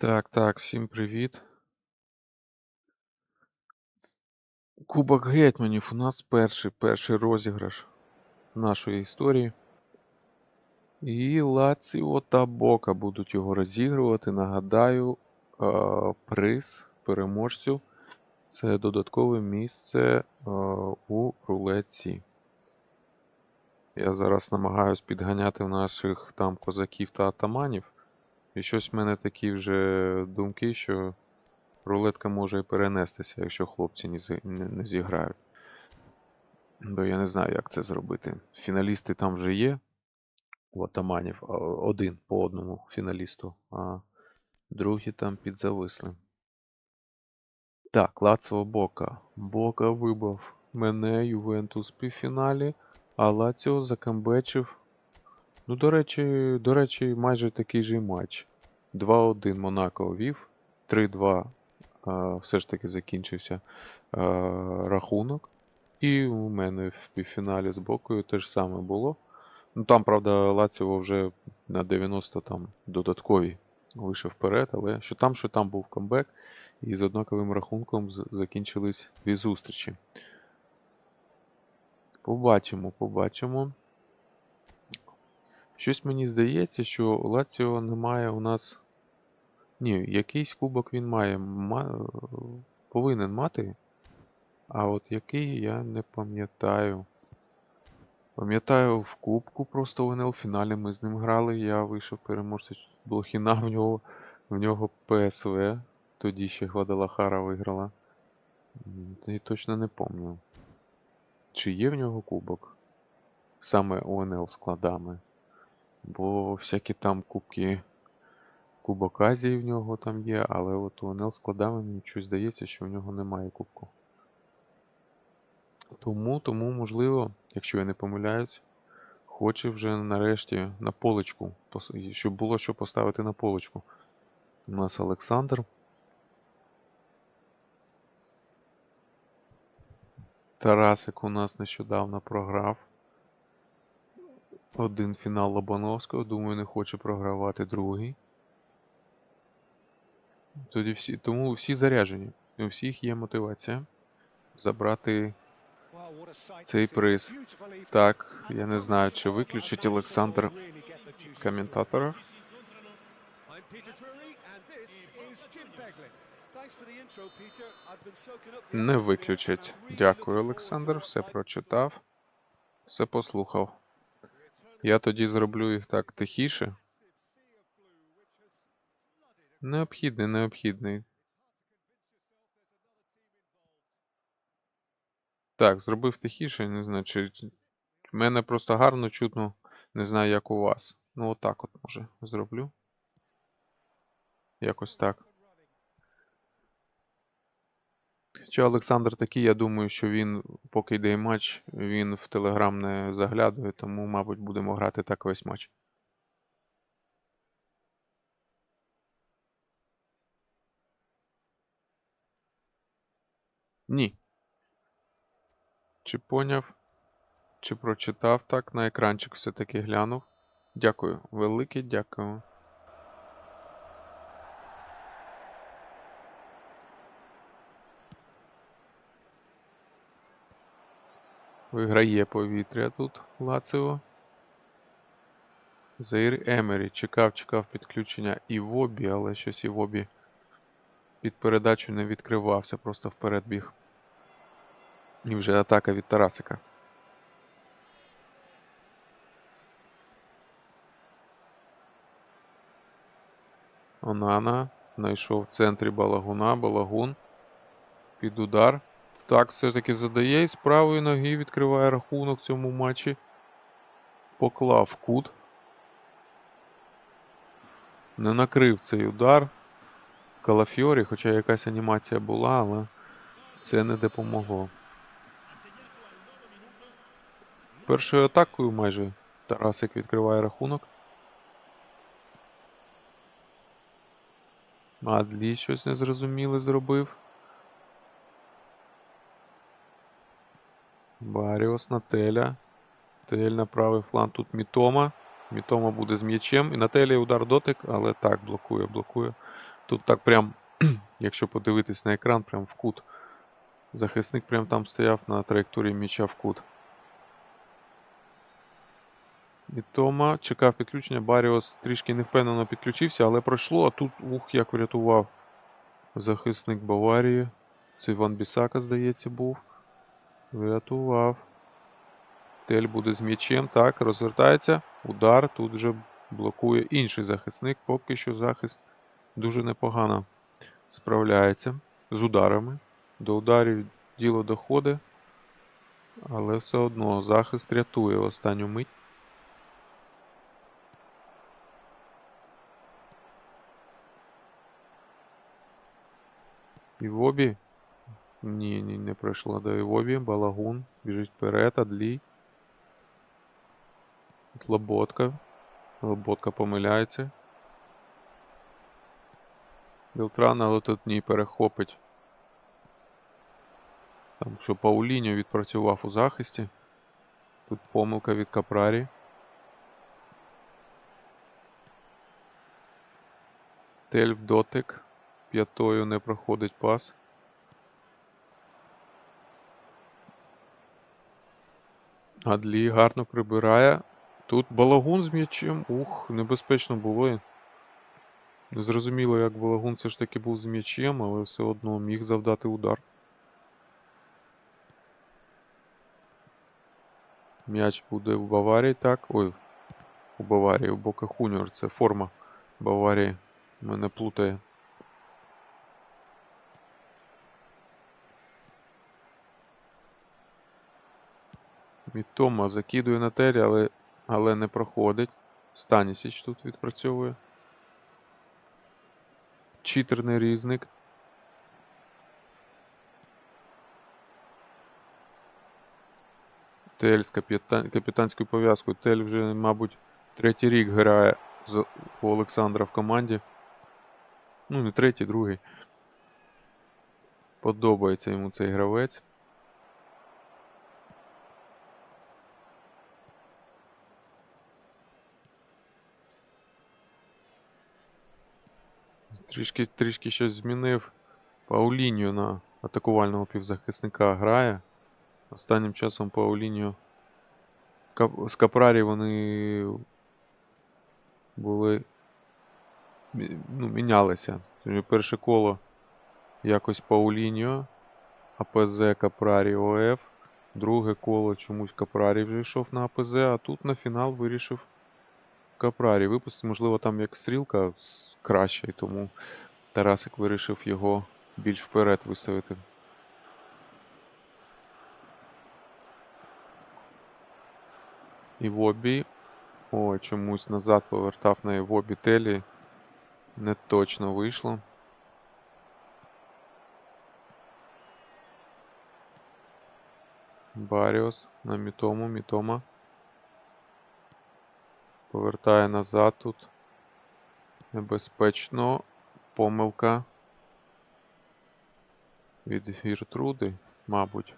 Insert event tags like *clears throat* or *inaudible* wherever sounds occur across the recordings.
Так, так, всім привіт. Кубок гетьманів у нас перший, перший розіграш нашої історії. І Лаціо та Бока будуть його розігрувати. Нагадаю, е, приз переможцю це додаткове місце е, у рулетці. Я зараз намагаюсь підганяти наших там козаків та атаманів. І щось в мене такі вже думки, що рулетка може перенестися, якщо хлопці не, зіграють. Бо я не знаю, як це зробити. Фіналісти там вже є у атаманів, один по одному фіналісту, а другі там підзависли. Так, Лаціо Бока. Бока вибив мене, Ювентус в півфіналі, а Лаціо закамбечив. Ну, до речі, до речі, майже такий же матч. 2-1 Монако вів, 3-2 а, все ж таки закінчився а, рахунок. І у мене в півфіналі з Бокою те ж саме було. Ну там, правда, Лаціо вже на 90 там додаткові вийшов вперед, але що там, що там був камбек, і з однаковим рахунком закінчились дві зустрічі. Побачимо, побачимо. Щось мені здається, що Лаціо не має у нас. Ні, якийсь кубок він має. Ма... Повинен мати. А от який я не пам'ятаю. Пам'ятаю, в кубку просто в НЛ фіналі ми з ним грали. Я вийшов переможцем Блохіна, в нього, в нього ПСВ. Тоді ще Гвадалахара виграла. І точно не пам'ятаю. Чи є в нього кубок? Саме УНЛ складами. Бо всякі там кубки Кубок Азії в нього там є, але от УНЛ складами мені щось здається, що в нього немає кубку. Тому, тому, можливо, якщо я не помиляюсь, хоче вже нарешті на поличку, щоб було що поставити на поличку. У нас Олександр. Тарасик у нас нещодавно програв. Один фінал Лобановського, думаю, не хоче програвати другий. Тоді всі, тому всі заряджені. У всіх є мотивація забрати цей приз. Так, я не знаю, чи виключить Олександр коментатора. Не виключить. Дякую, Олександр. Все прочитав. Все послухав. Я тоді зроблю їх так тихіше. Необхідний, необхідний. Так, зробив тихіше, не знаю, чи. В мене просто гарно чутно, не знаю, як у вас. Ну, отак от може зроблю. Якось так. Хоча Олександр такий, я думаю, що він, поки йде матч, він в Телеграм не заглядує, тому, мабуть, будемо грати так весь матч. Ні. Чи поняв, чи прочитав так, на екранчик все-таки глянув. Дякую, велике дякую. Виграє повітря тут Лаціо. Заїр Емері чекав, чекав підключення Івобі, але щось Івобі під передачу не відкривався, просто вперед біг. І вже атака від Тарасика. Онана знайшов в центрі Балагуна. Балагун під удар. Так, все-таки задає і з правої ноги відкриває рахунок в цьому матчі. Поклав кут. Не накрив цей удар. Калафьорі, хоча якась анімація була, але це не допомогло. Першою атакою майже Тарасик відкриває рахунок. Адлі щось незрозуміле зробив. Баріос на Теля. Тель на правий фланг тут Мітома. Мітома буде з м'ячем. І на Телі удар дотик, але так, блокує, блокує. Тут так прям, *clears throat* якщо подивитись на екран, прям в кут. Захисник прям там стояв на траєкторії м'яча в кут. Мітома чекав підключення. Баріос трішки невпевнено підключився, але пройшло, а тут ух, як врятував захисник Баварії. Це Іван Бісака, здається, був. Врятував. Тель буде з м'ячем. Так, розвертається. Удар. Тут вже блокує інший захисник. Поки що захист дуже непогано справляється з ударами. До ударів діло доходить. Але все одно захист рятує в останню мить. Івобі. Ні, ні, не пройшла до Івобі. Балагун. Біжить вперед, Адлій. Тут Лоботка. Лоботка помиляється. Білтран, але тут ні, перехопить. Там що Пауліньо відпрацював у захисті. Тут помилка від Капрарі. Тель в дотик. П'ятою не проходить пас. Адлі гарно прибирає. Тут балагун з м'ячем. Ух, небезпечно було. Не зрозуміло, як балагун все ж таки був з м'ячем, але все одно міг завдати удар. М'яч буде в Баварії, так. Ой, у Баварії, у Бока Хуніор. Це форма Баварії. Мене плутає. Мітома закидує на телі, але, але не проходить. Станісіч тут відпрацьовує. Читерний різник. Тель з капітан... капітанською пов'язкою. Тель вже, мабуть, третій рік грає з... у Олександра в команді. Ну, не третій, другий. Подобається йому цей гравець. Трішки, трішки щось змінив. Пауліньо на атакувального півзахисника грає. Останнім часом Пауліньо Кап- з Капрарі вони були. Ну, мінялися. Перше коло якось Пауліньо, АПЗ Капрарі ОФ. Друге коло чомусь Капрарі вже йшов на АПЗ, а тут на фінал вирішив Капрарі випустити. Можливо, там як стрілка краще, і тому Тарасик вирішив його більш вперед виставити. Івобі. О, чомусь назад повертав на Івобі Телі. Не точно вийшло. Баріос на Мітому. Мітома. Повертає назад тут. Небезпечно. Помилка. Від Гіртруди, мабуть.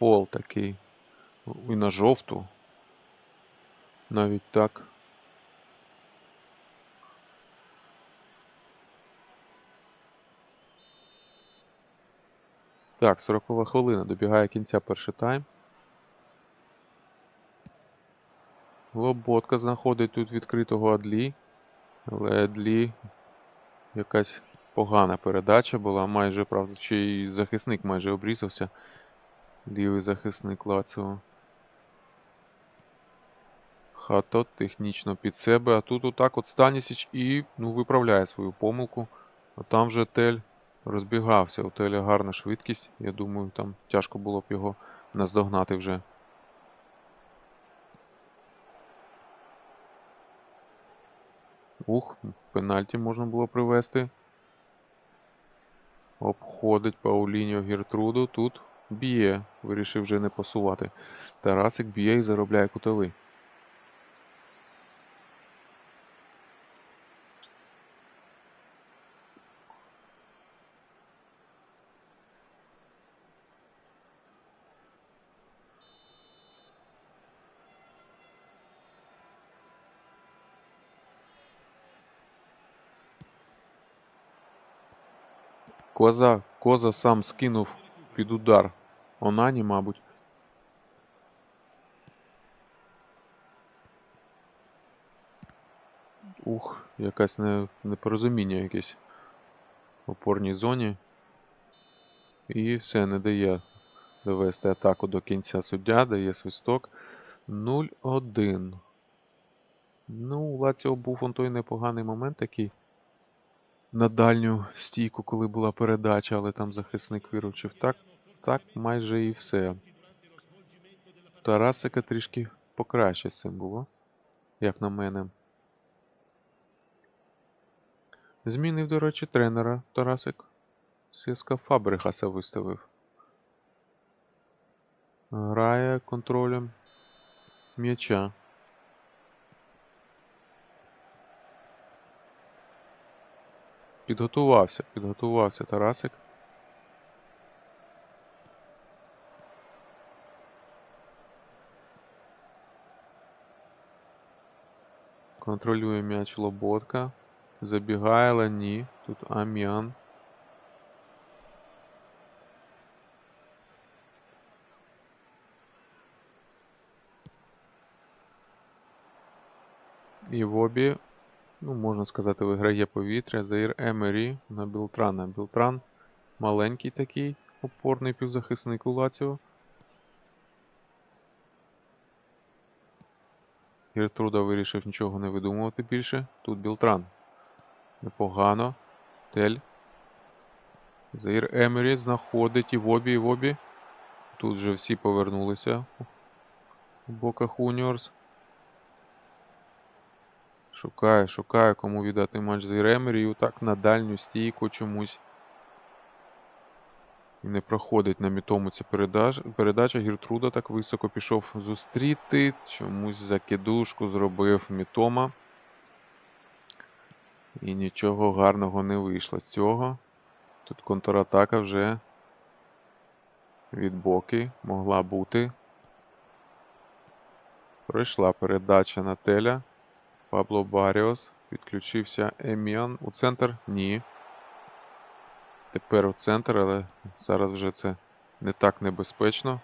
Фол такий. І на жовту. Навіть так. Так, 40 хвилина. Добігає кінця перший тайм. Лоботка знаходить тут відкритого Адлі. Але Адлі якась погана передача була. Майже, правда, ще й захисник майже обрізався. Лівий захисник Лаціо. Хато технічно під себе. А тут отак от Станісіч і ну, виправляє свою помилку. А там вже Тель розбігався. У Теля гарна швидкість. Я думаю, там тяжко було б його наздогнати вже. Ух, пенальті можна було привести. Обходить Пауліньо Гертруду. Тут Б'є, вирішив вже не пасувати. Тарасик б'є і заробляє кутовий. Коза, коза сам скинув під удар. Онані, мабуть. Ух, якась не, непорозуміння якесь в опорній зоні. І все, не дає довести атаку до кінця суддя, дає свисток. 0-1. Ну, у Лаціо був он той непоганий момент такий. На дальню стійку, коли була передача, але там захисник виручив. Так, так майже і все. Тарасика трішки покраще з цим було, як на мене. Змінив, до речі, тренера Тарасик. Сиска Фабрихаса виставив. Грає контролем м'яча. Підготувався, підготувався Тарасик. Контролює м'яч Лоботка. Забігає, але ні. Тут Ам'ян. І Вобі, ну, можна сказати, виграє повітря. Заїр Емері на Білтрана. Білтран маленький такий, опорний півзахисник у Лаціо. Гертруда вирішив нічого не видумувати більше. Тут Білтран. Непогано. Тель. Заїр Емері знаходить і Вобі, і Вобі. Тут вже всі повернулися у боках Уніорс. Шукає, шукає, кому віддати матч Заїр Емері. І отак на дальню стійку чомусь. І не проходить на мітому ця передача. передача. Гіртруда так високо пішов зустріти. Чомусь закидушку зробив Мітома. І нічого гарного не вийшло з цього. Тут контратака вже від боки могла бути. Пройшла передача на теля. Пабло Баріос. Підключився Еміан. У центр? Ні. Тепер у центр, але зараз вже це не так небезпечно.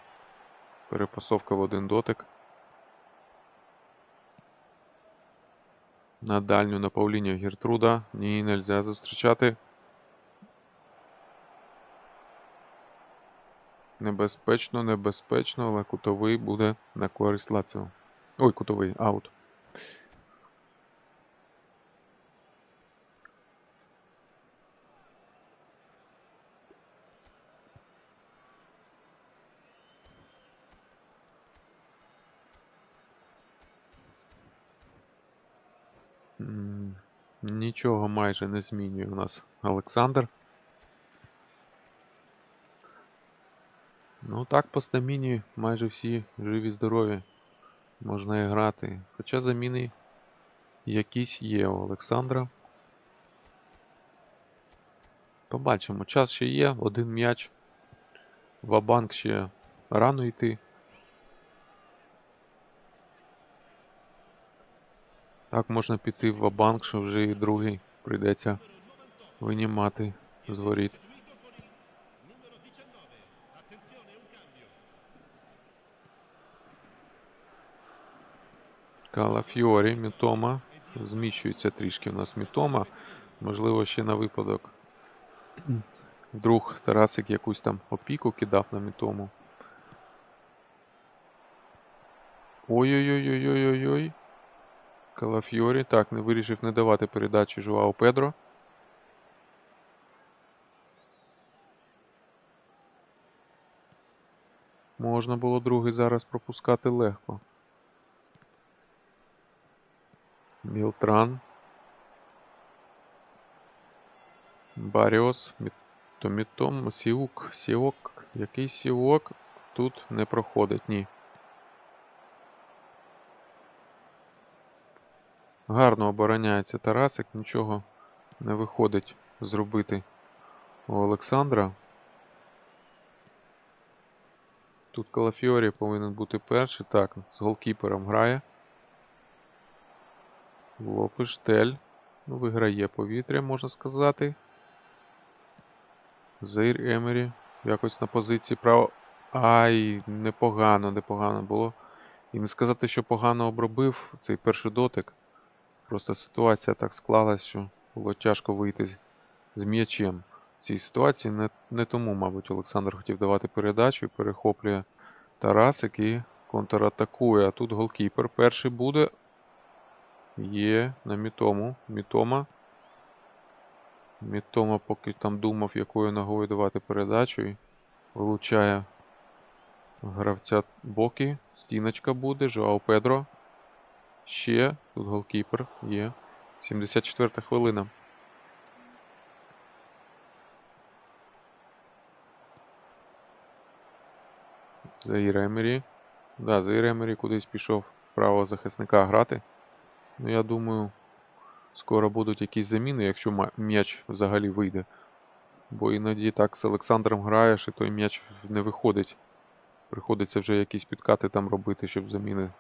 Перепасовка в один дотик. На дальню на Павлінію Гертруда. Ні, нельзя зустрічати. Небезпечно, небезпечно, але кутовий буде на користь Лаціо. Ой, кутовий, аут. Нічого майже не змінює у нас Олександр. Ну так, по стаміні майже всі живі здорові. Можна і грати. Хоча заміни якісь є у Олександра. Побачимо. Час ще є, один м'яч. Вабанк ще рано йти. Так можна піти в банк, що вже і другий прийдеться винімати з воріт. Калафіорі, Мітома. Зміщується трішки у нас Мітома. Можливо, ще на випадок. Вдруг Тарасик якусь там опіку кидав на Мітому. Ой-ой-ой-ой-ой-ой-ой. Калафьорі. Так, не вирішив не давати передачу Жуао Педро. Можна було другий зараз пропускати легко. Мілтран. Баріос. Томітом. Сіук. Сіок. Який сіок тут не проходить, ні. Гарно обороняється Тарасик, нічого не виходить зробити у Олександра. Тут Калафіорі повинен бути перший. Так, з голкіпером грає. Лопиш Тель. Ну, виграє повітря, можна сказати. Заїр Емері. Якось на позиції право. Ай, непогано, непогано було. І не сказати, що погано обробив цей перший дотик. Просто ситуація так склалась, що було тяжко вийти з, м'ячем. В цій ситуації не, не тому, мабуть, Олександр хотів давати передачу перехоплює Тарасик і контратакує. А тут голкіпер перший буде. Є на Мітому. Мітома. Мітома поки там думав, якою ногою давати передачу. І вилучає гравця боки. Стіночка буде. Жоау Педро. Ще. Тут голкіпер є. 74 хвилина. Заїр Емері. Да, Заїр Емері кудись пішов правого захисника грати. Ну, я думаю, скоро будуть якісь заміни, якщо м'яч взагалі вийде. Бо іноді так з Олександром граєш, і той м'яч не виходить. Приходиться вже якісь підкати там робити, щоб заміни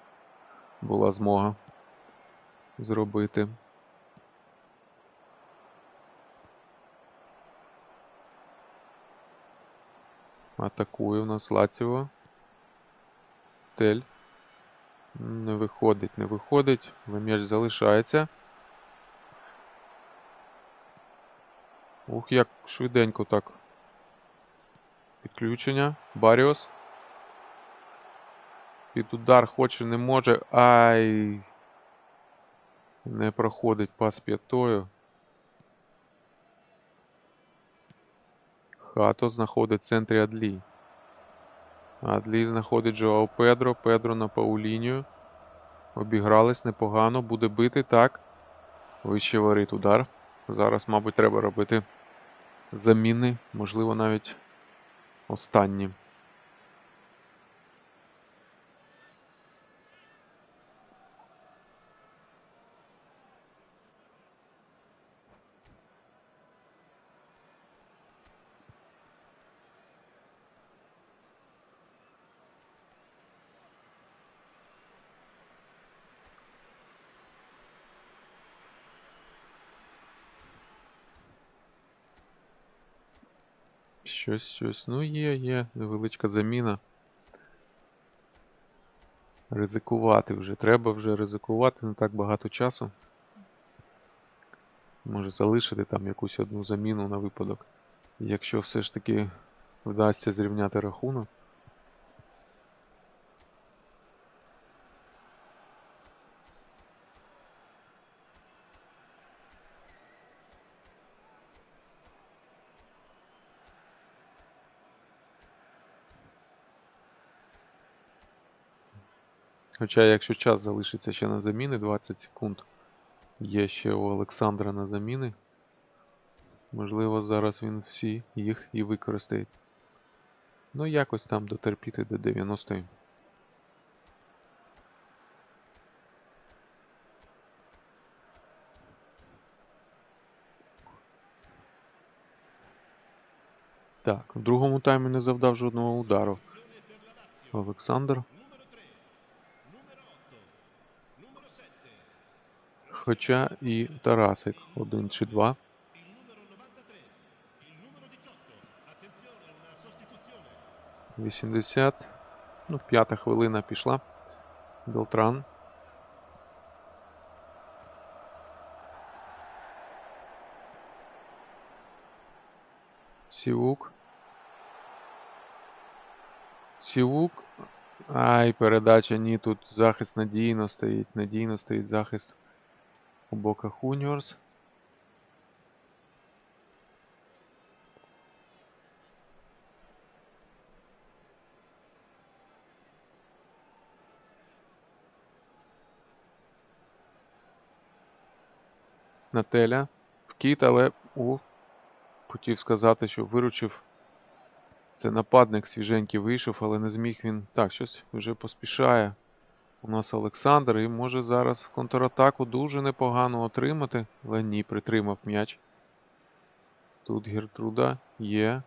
була змога зробити. Атакує у нас Лаціо. Тель. Не виходить, не виходить. Але М'яч залишається. Ух, як швиденько так. Підключення. Баріос. Під удар хоче, не може. Ай. Не проходить пас п'ятою. Хато знаходить в центрі Адлі. Адлі знаходить Жоау Педро. Педро на Паулінію. Обігрались непогано. Буде бити. Так. Вище варить удар. Зараз, мабуть, треба робити заміни. Можливо, навіть останні. Щось, щось. Ну, є, є. Невеличка заміна. Ризикувати вже. Треба вже ризикувати не так багато часу. Може залишити там якусь одну заміну на випадок. Якщо все ж таки вдасться зрівняти рахунок. Хоча, якщо час залишиться ще на заміни, 20 секунд є ще у Олександра на заміни. Можливо, зараз він всі їх і використає. Ну, якось там дотерпіти до 90-ї. Так, в другому таймі не завдав жодного удару. Олександр. Хоча і Тарасик один чи два. Вісімдесят. Ну, п'ята хвилина пішла. Белтран. Сівук. Сівук. Ай, передача ні, тут захист надійно стоїть. Надійно стоїть захист у Бока Хуніорс. Нателя в кіт, але у хотів сказати, що виручив. Це нападник свіженький вийшов, але не зміг він. Так, щось вже поспішає. У нас Олександр і може зараз в контратаку дуже непогано отримати. Ні, притримав м'яч. Тут Гертруда є.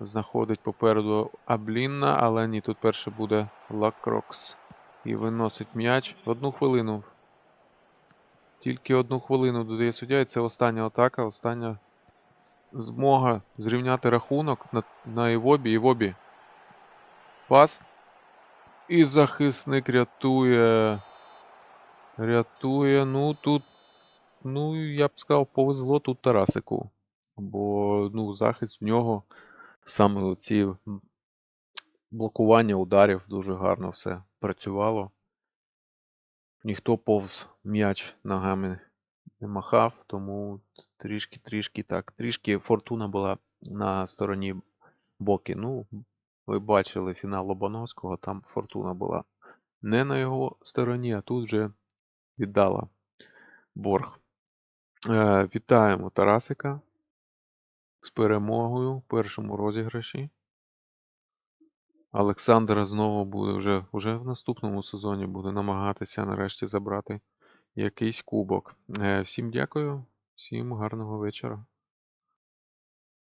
Знаходить попереду Аблінна, але ні, тут перше буде Лакрокс. І виносить м'яч. Одну хвилину. Тільки одну хвилину додає суддя, і це остання атака, остання змога зрівняти рахунок на, на Івобі. Івобі. Пас. І захисник рятує. Рятує. Ну тут. Ну, я б сказав, повезло тут Тарасику. Бо ну, захист в нього саме оці блокування ударів дуже гарно все працювало. Ніхто повз м'яч ногами не махав, тому трішки-трішки так. Трішки фортуна була на стороні Боки. Ну, ви бачили фінал Лобановського, там фортуна була не на його стороні, а тут вже віддала борг. Е, вітаємо Тарасика з перемогою в першому розіграші. Олександр знову буде вже, вже в наступному сезоні буде намагатися нарешті забрати якийсь кубок. Е, всім дякую, всім гарного вечора.